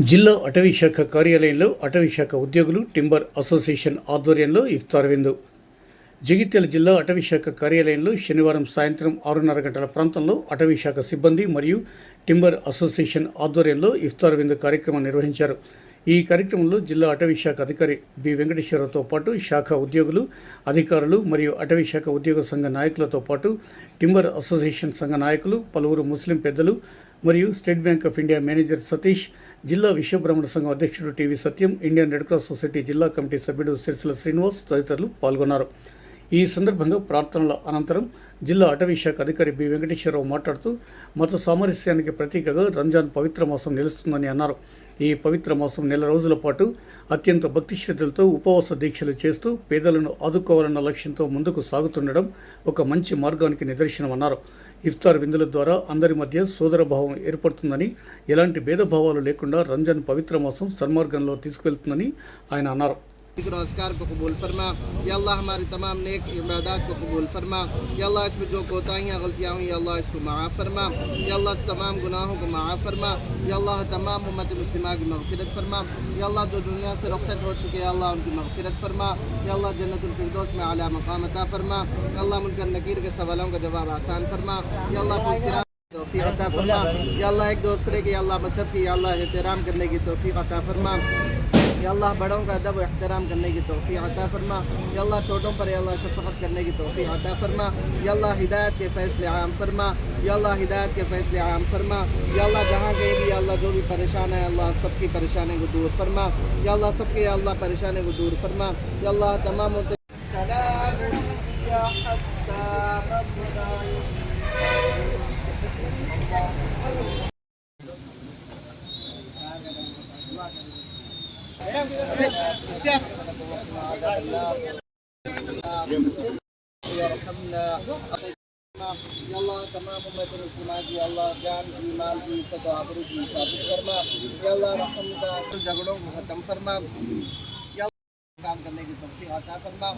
జిల్లా అటవీ శాఖ కార్యాలయంలో అటవీ శాఖ ఉద్యోగులు టింబర్ అసోసియేషన్ ఆధ్వర్యంలో ఇఫ్తార్ విందు. జగిత్యాల జిల్లా అటవీ శాఖ కార్యాలయంలో శనివారం సాయంత్రం ఆరున్నర గంటల ప్రాంతంలో అటవీ శాఖ సిబ్బంది మరియు టింబర్ అసోసియేషన్ ఆధ్వర్యంలో ఇఫ్తార్ విందు కార్యక్రమం నిర్వహించారు. ఈ కార్యక్రమంలో జిల్లా అటవీ శాఖ అధికారి బి వెంకటేశ్వరరావుతో పాటు శాఖ ఉద్యోగులు అధికారులు మరియు అటవీ శాఖ ఉద్యోగ సంఘ నాయకులతో పాటు టింబర్ అసోసియేషన్ సంఘ నాయకులు పలువురు ముస్లిం పెద్దలు మరియు state bank of India manager Satish జిల్లా విశ్వబ్రహ్మణ సంఘం అధ్యక్షుడు TV Satyam Indian red cross society జిల్లా కమిటీ సభ్యుడు సిరిసిల శ్రీనివాస్ తదితరులు పాల్గొన్నారు. ఈ సందర్భంగా ప్రార్థనల అనంతరం జిల్లా అటవీ శాఖ అధికారి బి వెంకటేశ్వరరావు మాట్లాడుతూ మత సామరస్యానికి ప్రతీకగా రంజాన్ పవిత్ర మాసం నిలుస్తుందని అన్నారు. ఈ పవిత్ర మాసం నెల రోజుల పాటు అత్యంత భక్తి శ్రద్ధలతో ఉపవాస దీక్షలు చేస్తూ పేదలను ఆదుకోవాలన్న లక్ష్యంతో ముందుకు సాగుతుండడం ఒక మంచి మార్గానికి నిదర్శనమన్నారు. ఇఫ్తార్ విందుల ద్వారా అందరి మధ్య సోదరభావం ఏర్పడుతుందని ఎలాంటి భేదభావాలు లేకుండా రంజాన్ పవిత్ర మాసం సన్మార్గంలో తీసుకువెళ్తుందని ఆయన అన్నారు. روزگار و اذکار کو قبول فرما یا اللہ ہماری تمام نیک عبادات کو قبول فرما یا اللہ اس میں جو کوتاہیاں غلطیاں ہوئیں یا اللہ اس کو معاف فرما یا اللہ تمام گناہوں کو معاف فرما یا اللہ تمام امت مسلمہ کی مغفرت فرما یا اللہ جو دنیا سے رخصت ہو چکے یا اللہ ان کی مغفرت فرما یا اللہ جنت الفردوس میں اعلیٰ مقام عطا فرما یا اللہ منکر نکیر کے سوالوں کا جواب آسان فرما یا اللہ توفیق عطا فرما یا اللہ ایک دوسرے کے یا اللہ مذہب کی یا اللہ احترام کرنے کی توفیق عطا فرما یا اللہ بڑوں کا ادب و احترام کرنے کی توفیق عطا فرما یا اللہ چھوٹوں پر یا اللہ شفقت کرنے کی توفیق عطا فرما یا اللہ ہدایت کے فیصلے عام فرما یا اللہ ہدایت کے فیصلے عام فرما یا اللہ جہاں کے بھی یا اللہ جو بھی پریشان ہے اللہ سب کی پریشانی کو دور فرما یا اللہ سب کے یا اللہ پریشانی کو دور فرما یا اللہ تمام يرحمنا یا اللہ تمام امت مسلمہ کی اللہ جان کی مال کی عزت و آبرو کی ثابت فرما. یا اللہ رحم کا جھگڑوں کو ختم فرما. یا اللہ کام کرنے کی توفیق عطا فرما.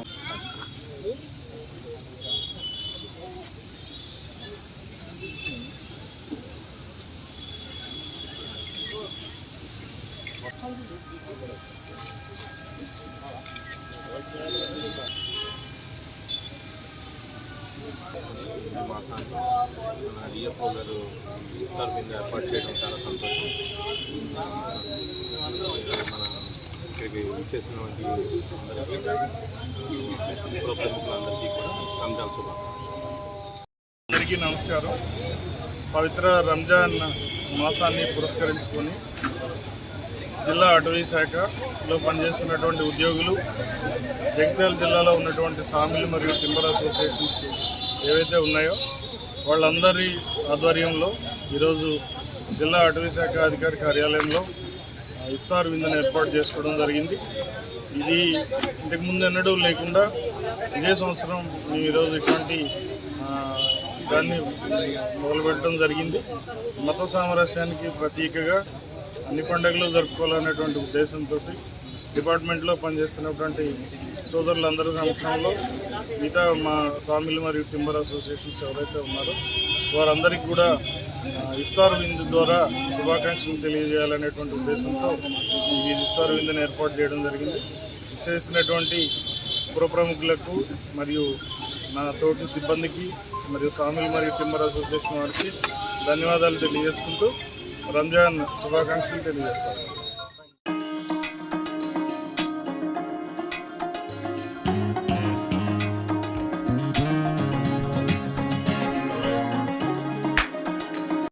మాసాన్ని మన డిఎఫ్ఓ గారు ఇఫ్తార్ మీద ఏర్పాటు చేయడం చాలా సంతోషం మన ఇక్కడికి చేసినటువంటి ప్రముఖులందరికీ కూడా రంజాన్ శుభాకాంక్షలు అందరికీ నమస్కారం. పవిత్ర రంజాన్ మాసాన్ని పురస్కరించుకొని జిల్లా అటవీ శాఖలో పనిచేస్తున్నటువంటి ఉద్యోగులు జగిత్యాల జిల్లాలో ఉన్నటువంటి సామిలు మరియు టింబర్ అసోసియేషన్స్ ఏవైతే ఉన్నాయో వాళ్ళందరి ఆధ్వర్యంలో ఈరోజు జిల్లా అటవీ శాఖ అధికారి కార్యాలయంలో ఇఫ్తార్ విందును ఏర్పాటు చేసుకోవడం జరిగింది. ఇది ఇంతకుముందు ఎన్నడూ లేకుండా ఇదే సంవత్సరం మేము ఈరోజు ఇటువంటి దాన్ని మొదలుపెట్టడం జరిగింది. మత సామరస్యానికి ప్రతీకగా అన్ని పండుగలు జరుపుకోవాలనేటువంటి ఉద్దేశంతో డిపార్ట్మెంట్లో పనిచేస్తున్నటువంటి సోదరులందరి సమక్షంలో మిగతా మా స్వామిలు మరియు టింబర్ అసోసియేషన్స్ ఎవరైతే ఉన్నారో వారందరికీ కూడా ఇఫ్తార్ విందు ద్వారా శుభాకాంక్షలు తెలియజేయాలనేటువంటి ఉద్దేశంతో ఈ ఇఫ్తార్ విందుని ఏర్పాటు చేయడం జరిగింది. చేసినటువంటి పురప్రముఖులకు మరియు నా తోటి సిబ్బందికి మరియు స్వామిలు మరియు టింబర్ అసోసియేషన్ వారికి ధన్యవాదాలు తెలియజేసుకుంటూ రంజాన్ శుభాకాంక్షలు తెలియజేస్తాను.